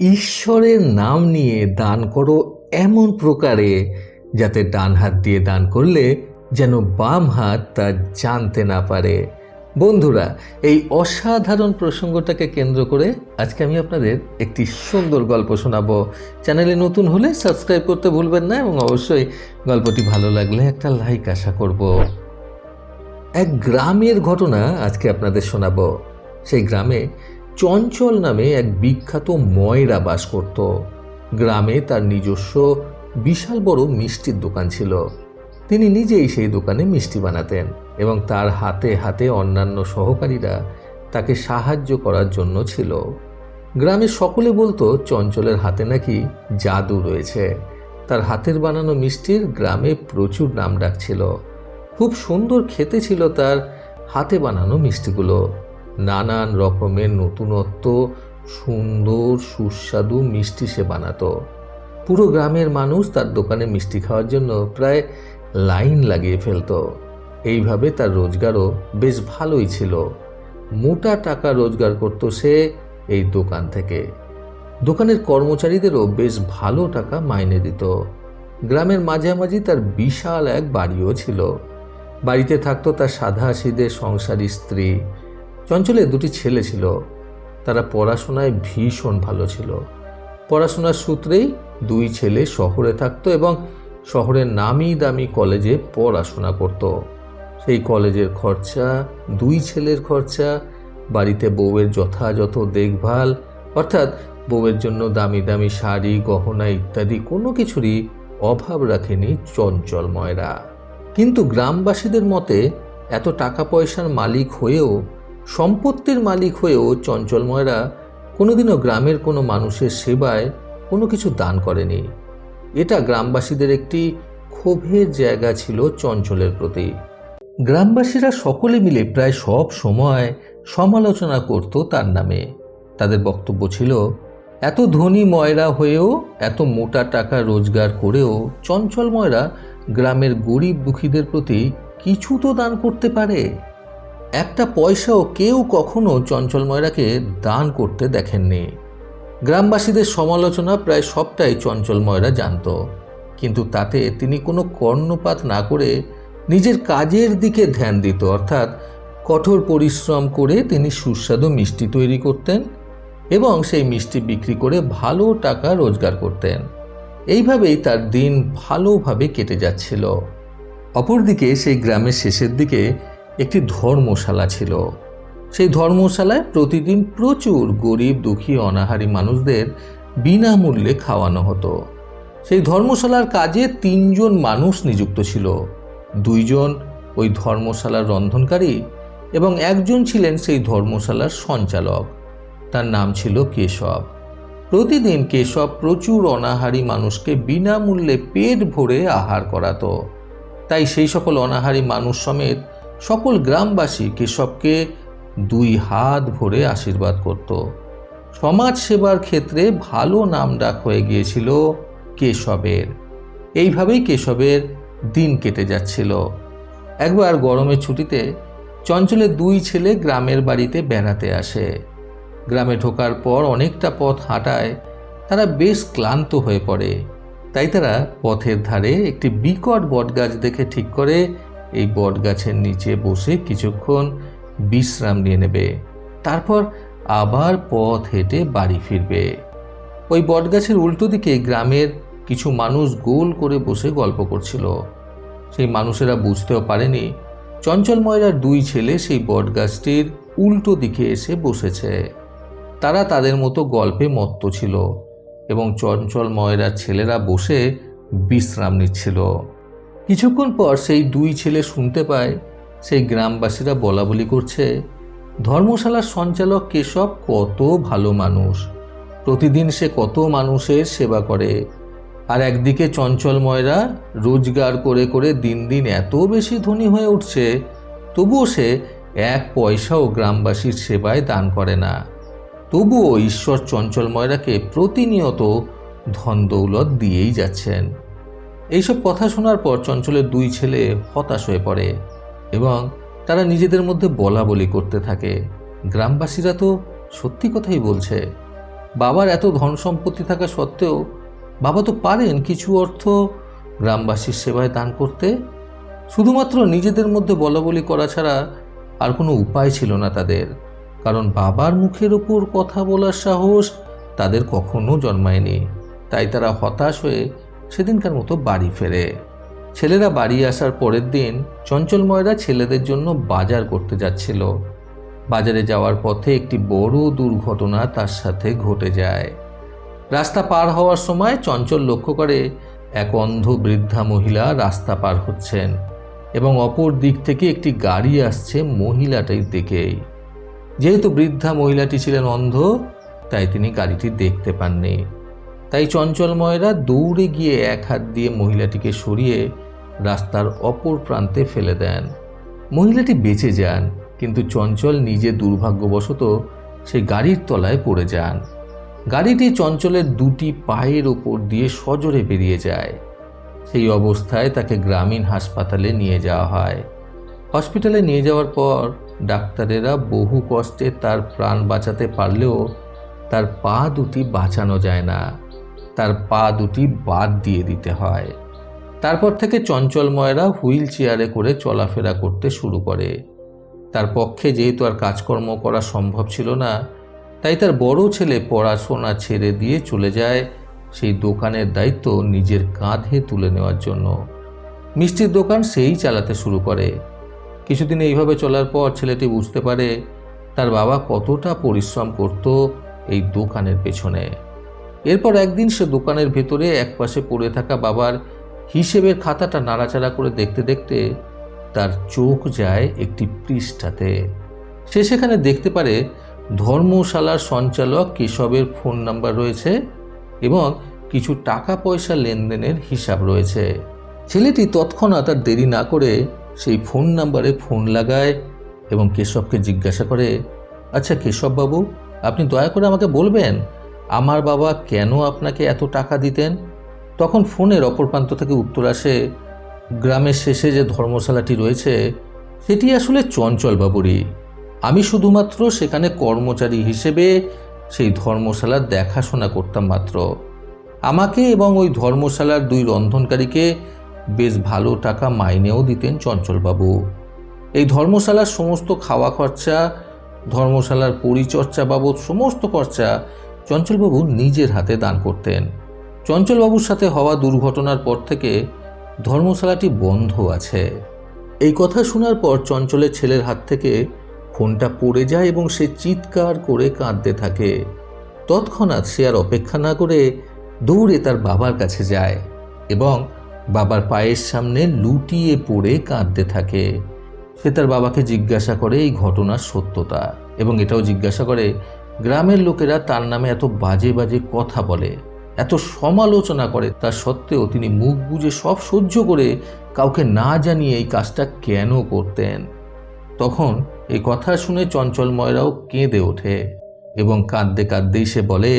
ঈশ্বরের নাম নিয়ে দান করো এমন প্রকারে, যাতে ডান হাত দিয়ে দান করলে যেন বাম হাত তা জানতে না পারে। বন্ধুরা, এই অসাধারণ প্রসঙ্গটাকে কেন্দ্র করে আজকে আমি আপনাদের একটি সুন্দর গল্প শোনাবো। চ্যানেলে নতুন হলে সাবস্ক্রাইব করতে ভুলবেন না এবং অবশ্যই গল্পটি ভালো লাগলে একটা লাইক আশা করব। এক গ্রামের ঘটনা আজকে আপনাদের শোনাবো। সেই গ্রামে চঞ্চল নামে এক বিখ্যাত ময়রা বাস করত। গ্রামে তার নিজস্ব বিশাল বড় মিষ্টির দোকান ছিল। তিনি নিজেই সেই দোকানে মিষ্টি বানাতেন এবং তার হাতে হাতে অন্যান্য সহকারীরা তাকে সাহায্য করার জন্য ছিল। গ্রামের সকলে বলতো, চঞ্চলের হাতে নাকি জাদু রয়েছে। তার হাতের বানানো মিষ্টির গ্রামে প্রচুর নাম ডাক ছিল। খুব সুন্দর খেতে ছিল তার হাতে বানানো মিষ্টিগুলো। নানান রকমের নতুনত্ব, সুন্দর, সুস্বাদু মিষ্টি সে বানাতো। পুরো গ্রামের মানুষ তার দোকানে মিষ্টি খাওয়ার জন্য প্রায় লাইন লাগিয়ে ফেলতো। এইভাবে তার রোজগারও বেশ ভালোই ছিল। মোটা টাকা রোজগার করতো সে এই দোকান থেকে। দোকানের কর্মচারীদেরও বেশ ভালো টাকা মাইনে দিত। গ্রামের মাঝামাঝি তার বিশাল এক বাড়িও ছিল। বাড়িতে থাকতো তার সাদা সিধে সংসারী স্ত্রী চঞ্চলের দুটি ছেলে ছিল। তারা পড়াশোনায় ভীষণ ভালো ছিল। পড়াশোনার সূত্রেই দুই ছেলে শহরে থাকতো এবং শহরের নামি দামি কলেজে পড়াশোনা করত। সেই কলেজের খরচা, দুই ছেলের খরচা, বাড়িতে বউয়ের যথাযথ দেখভাল, অর্থাৎ বউয়ের জন্য দামি দামি শাড়ি, গহনা ইত্যাদি কোনো কিছুরই অভাব রাখেনি চঞ্চল ময়রা কিন্তু গ্রামবাসীদের মতে এত টাকা পয়সার মালিক হয়েও সম্পত্তির মালিক হয়েও চঞ্চলময়রা কোনোদিনও গ্রামের কোনো মানুষের সেবায় কোনো কিছু দান করেনি। এটা গ্রামবাসীদের একটি ক্ষোভের জায়গা ছিল চঞ্চলের প্রতি। গ্রামবাসীরা সকলে মিলে প্রায় সব সময় সমালোচনা করত তার নামে। তাদের বক্তব্য ছিল, এত ধনী ময়রা হয়েও, এত মোটা টাকা রোজগার করেও চঞ্চল ময়রা গ্রামের গরিব দুঃখীদের প্রতি কিছু তো দান করতে পারে। একটা পয়সাও কেউ কখনো চঞ্চল ময়রাকে দান করতে দেখেননি। গ্রামবাসীদের সমালোচনা প্রায় সবটাই চঞ্চল ময়রা জানত। কিন্তু তাতে তিনি কোনো কর্ণপাত না করে নিজের কাজের দিকে ধ্যান দিত, অর্থাৎ কঠোর পরিশ্রম করে তিনি সুস্বাদু মিষ্টি তৈরি করতেন এবং সেই মিষ্টি বিক্রি করে ভালো টাকা রোজগার করতেন। এইভাবেই তার দিন ভালোভাবে কেটে যাচ্ছিল। অপরদিকে সেই গ্রামের শেষের দিকে একটি ধর্মশালা ছিল। সেই ধর্মশালায় প্রতিদিন প্রচুর গরিব, দুঃখী, অনাহারী মানুষদের বিনামূল্যে খাওয়ানো হতো। সেই ধর্মশালার কাজে তিনজন মানুষ নিযুক্ত ছিল। দুইজন ওই ধর্মশালার রন্ধনকারী এবং একজন ছিলেন সেই ধর্মশালার সঞ্চালক। তার নাম ছিল কেশব। প্রতিদিন কেশব প্রচুর অনাহারী মানুষকে বিনামূল্যে পেট ভরে আহার করাতো। তাই সেই সকল অনাহারী মানুষ সমেত সকল গ্রামবাসী কেশবকে দুই হাত ভরে আশীর্বাদ করত। সমাজ সেবার ক্ষেত্রে ভালো নাম ডাক হয়ে গিয়েছিল কেশবের। এইভাবেই কেশবের দিন কেটে যাচ্ছিল। একবার গরমের ছুটিতে চঞ্চলের দুই ছেলে গ্রামের বাড়িতে বেড়াতে আসে। গ্রামে ঢোকার পর অনেকটা পথ হাঁটায় তারা বেশ ক্লান্ত হয়ে পড়ে। তাই তারা পথের ধারে একটি বিকট বটগাছ দেখে ঠিক করে এই বটগাছের নিচে বসে কিছুক্ষণ বিশ্রাম নিয়ে নেবে। তারপর আবার পথ হেঁটে বাড়ি ফিরবে। ওই বটগাছের উল্টো দিকে গ্রামের কিছু মানুষ গোল করে বসে গল্প করছিল। সেই মানুষেরা বুঝতেও পারেনি চঞ্চল ময়রার দুই ছেলে সেই বটগাছটির উল্টো দিকে এসে বসেছে। তারা তাদের মতো গল্পে মত্ত ছিল এবং চঞ্চল ময়রার ছেলেরা বসে বিশ্রাম নিচ্ছিল। কিছুক্ষণ পর সেই দুই ছেলে শুনতে পায়, সেই গ্রামবাসীরা বলা বলি করছে, ধর্মশালার সঞ্চালক কেশব কত ভালো মানুষ। প্রতিদিন সে কত মানুষের সেবা করে। আর একদিকে চঞ্চল ময়রা রোজগার করে করে দিন দিন এত বেশি ধনী হয়ে উঠছে, তবুও সে এক পয়সাও গ্রামবাসীর সেবায় দান করে না। তবুও ঈশ্বর চঞ্চল ময়রাকে প্রতিনিয়ত ধন দৌলত দিয়েই যাচ্ছেন। এইসব কথা শোনার পর চঞ্চলের দুই ছেলে হতাশ হয়ে পড়ে এবং তারা নিজেদের মধ্যে বলা বলি করতে থাকে। গ্রামবাসীরা তো সত্যি কথাই বলছে, বাবার এত ধন সম্পত্তি থাকা সত্ত্বেও বাবা তো পারেন কিছু অর্থ গ্রামবাসীর সেবায় দান করতে। শুধুমাত্র নিজেদের মধ্যে বলা বলি করা ছাড়া আর কোনো উপায় ছিল না তাদের, কারণ বাবার মুখের ওপর কথা বলার সাহস তাদের কখনো জন্মায়নি। তাই তারা হতাশ হয়ে সেদিনকার মতো বাড়ি ফেরে। ছেলেরা বাড়ি আসার পরের দিন চঞ্চলময়রা ছেলেদের জন্য বাজার করতে যাচ্ছিল। বাজারে যাওয়ার পথে একটি বড় দুর্ঘটনা তার সাথে ঘটে যায়। রাস্তা পার হওয়ার সময় চঞ্চল লক্ষ্য করে এক অন্ধ বৃদ্ধা মহিলা রাস্তা পার হচ্ছেন এবং অপর দিক থেকে একটি গাড়ি আসছে মহিলাটির দিকেই। যেহেতু বৃদ্ধা মহিলাটি ছিলেন অন্ধ, তাই তিনি গাড়িটি দেখতে পাননি। তাই চঞ্চলময়রা দৌড়ে গিয়ে এক হাত দিয়ে মহিলাটিকে সরিয়ে রাস্তার অপর প্রান্তে ফেলে দেন। মহিলাটি বেঁচে যান, কিন্তু চঞ্চল নিজে দুর্ভাগ্যবশত সেই গাড়ির তলায় পড়ে যান। গাড়িটি চঞ্চলের দুটি পায়ের ওপর দিয়ে সজোরে বেরিয়ে যায়। সেই অবস্থায় তাকে গ্রামীণ হাসপাতালে নিয়ে যাওয়া হয়। হসপিটালে নিয়ে যাওয়ার পর ডাক্তারেরা বহু কষ্টে তার প্রাণ বাঁচাতে পারলেও তার পা দুটি বাঁচানো যায় না। তার পা দুটি বাদ দিয়ে দিতে হয়। তারপর থেকে চঞ্চলময়রা হুইল চেয়ারে করে চলাফেরা করতে শুরু করে। তার পক্ষে যেহেতু আর কাজকর্ম করা সম্ভব ছিল না, তাই তার বড় ছেলে পড়াশোনা ছেড়ে দিয়ে চলে যায় সেই দোকানের দায়িত্ব নিজের কাঁধে তুলে নেওয়ার জন্য। মিষ্টির দোকান সেই চালাতে শুরু করে। কিছুদিন এইভাবে চলার পর ছেলেটি বুঝতে পারে তার বাবা কতটা পরিশ্রম করত এই দোকানের পেছনে। এরপর একদিন সে দোকানের ভেতরে একপাশে পড়ে থাকা বাবার হিসেবের খাতাটা নাড়াচাড়া করে দেখতে দেখতে তার চোখ যায় একটি পৃষ্ঠাতে। সে সেখানে দেখতে পারে ধর্মশালার সঞ্চালক কেশবের ফোন নাম্বার রয়েছে এবং কিছু টাকা পয়সা লেনদেনের হিসাব রয়েছে। ছেলেটি তৎক্ষণাৎ আর দেরি না করে সেই ফোন নাম্বারে ফোন লাগায় এবং কেশবকে জিজ্ঞাসা করে আচ্ছা কেশববাবু, আপনি দয়া করে আমাকে বলবেন আমার বাবা কেন আপনাকে এত টাকা দিতেন? তখন ফোনের অপর প্রান্ত থেকে উত্তর আসে, গ্রামের শেষে যে ধর্মশালাটি রয়েছে, সেটি আসলে চঞ্চলবাবুরই আমি শুধুমাত্র সেখানে কর্মচারী হিসেবে সেই ধর্মশালার দেখাশোনা করতাম মাত্র। আমাকে এবং ওই ধর্মশালার দুই রন্ধনকারীকে বেশ ভালো টাকা মাইনেও দিতেন চঞ্চলবাবু এই ধর্মশালার সমস্ত খাওয়া খরচা, ধর্মশালার পরিচর্যা বাবদ সমস্ত খরচা চঞ্চলবাবু নিজের হাতে দান করতেন। চঞ্চলবাবুর সাথে হওয়া দুর্ঘটনার পর থেকে ধর্মশালাটি বন্ধ আছে। এই কথা শোনার পর চঞ্চলের ছেলের হাত থেকে ফোনটা পড়ে যায় এবং সে চিৎকার করে কাঁদতে থাকে। তৎক্ষণাৎ সে আর অপেক্ষা না করে দৌড়ে তার বাবার কাছে যায় এবং বাবার পায়ের সামনে লুটিয়ে পড়ে কাঁদতে থাকে। সে তার বাবাকে জিজ্ঞাসা করে এই ঘটনার সত্যতা এবং এটাও জিজ্ঞাসা করে গ্রামের লোকেরা তার নামে এত বাজে বাজে কথা বলে, এত সমালোচনা করে, তা সত্ত্বেও তিনি মুখ বুজে সব সহ্য করে কাউকে না জানিয়ে এই কাজটা কেন করতেন। তখন এই কথা শুনে চঞ্চলময়রাও কেঁদে ওঠে এবং কাঁদতে কাঁদতেই সে বলে,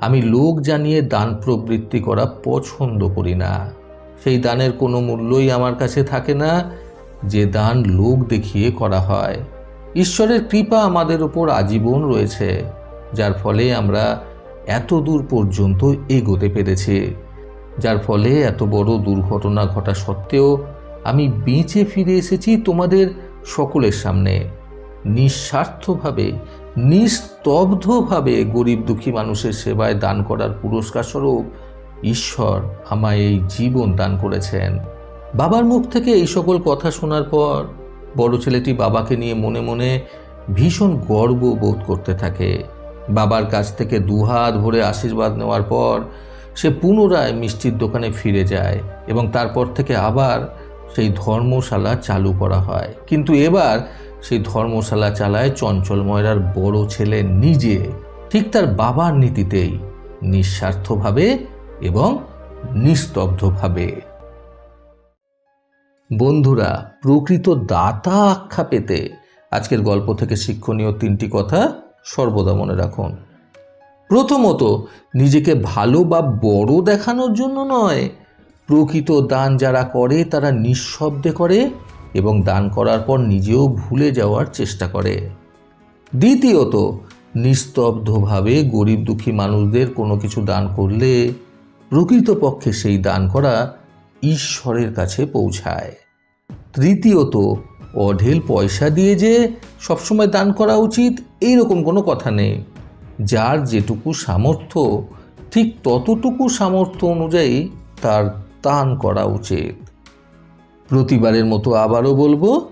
আমি লোক জানিয়ে দান প্রবৃত্তি করা পছন্দ করি না। সেই দানের কোনো মূল্যই আমার কাছে থাকে না। যে দান লোক দেখিয়ে করা হয় ঈশ্বরের কৃপা আমাদের ওপর আজীবন রয়েছে, যার ফলে আমরা এত দূর পর্যন্ত এগোতে পেরেছি। যার ফলে এত বড় দুর্ঘটনা ঘটা সত্ত্বেও আমি বেঁচে ফিরে এসেছি তোমাদের সকলের সামনে। নিঃস্বার্থভাবে, নিস্তব্ধভাবে গরিব দুঃখী মানুষের সেবায় দান করার পুরস্কার স্বরূপ ঈশ্বর আমায় এই জীবন দান করেছেন। বাবার মুখ থেকে এই সকল কথা শোনার পর বড় ছেলেটি বাবাকে নিয়ে মনে মনে ভীষণ গর্ব বোধ করতে থাকে। বাবার কাছ থেকে দুহাত ভরে আশীর্বাদ নেওয়ার পর সে পুনরায় মিষ্টির দোকানে ফিরে যায় এবং তারপর থেকে আবার সেই ধর্মশালা চালু করা হয়। কিন্তু এবার সেই ধর্মশালা চালায় চঞ্চল ময়রার বড় ছেলে নিজে। ঠিক তার বাবার নীতিতেই নিঃস্বার্থভাবে এবং নিস্তব্ধভাবে। বন্ধুরা, প্রকৃত দাতা আখ্যা পেতে আজকের গল্প থেকে শিক্ষণীয় তিনটি কথা সর্বদা মনে রাখুন। প্রথমত, নিজেকে ভালো বা বড় দেখানোর জন্য নয়। প্রকৃত দান যারা করে, তারা নিঃশব্দে করে এবং দান করার পর নিজেও ভুলে যাওয়ার চেষ্টা করে। দ্বিতীয়ত, নিস্তব্ধভাবে গরিব দুঃখী মানুষদের কোনো কিছু দান করলে প্রকৃতপক্ষে সেই দান করা ঈশ্বরের কাছে পৌঁছায়। তৃতীয়ত, অঢেল পয়সা দিয়ে যে সবসময় দান করা উচিত এইরকম কোনো কথা নেই। যার যেটুকু সামর্থ্য, ঠিক ততটুকু সামর্থ্য অনুযায়ী তার দান করা উচিত। প্রতিবারের মতো আবারও বলব